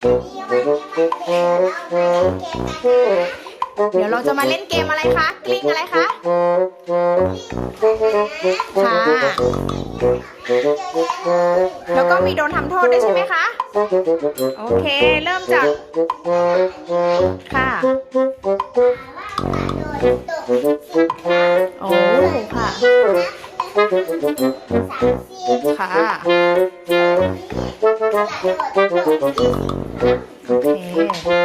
เดี๋ยวเราจะมาเล่นเกมอะไรคะ กลิ้งอะไรคะ ค่ะ แล้วก็มีโดนทำโทษด้วยใช่ไหมคะ โอเค เริ่มจาก ค่ะ โอ้ ค่ะ ค่ะ โ